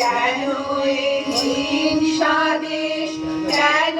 কেন হিংসা দেশ কেন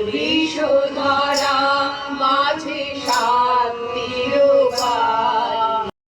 পরিশোধ করা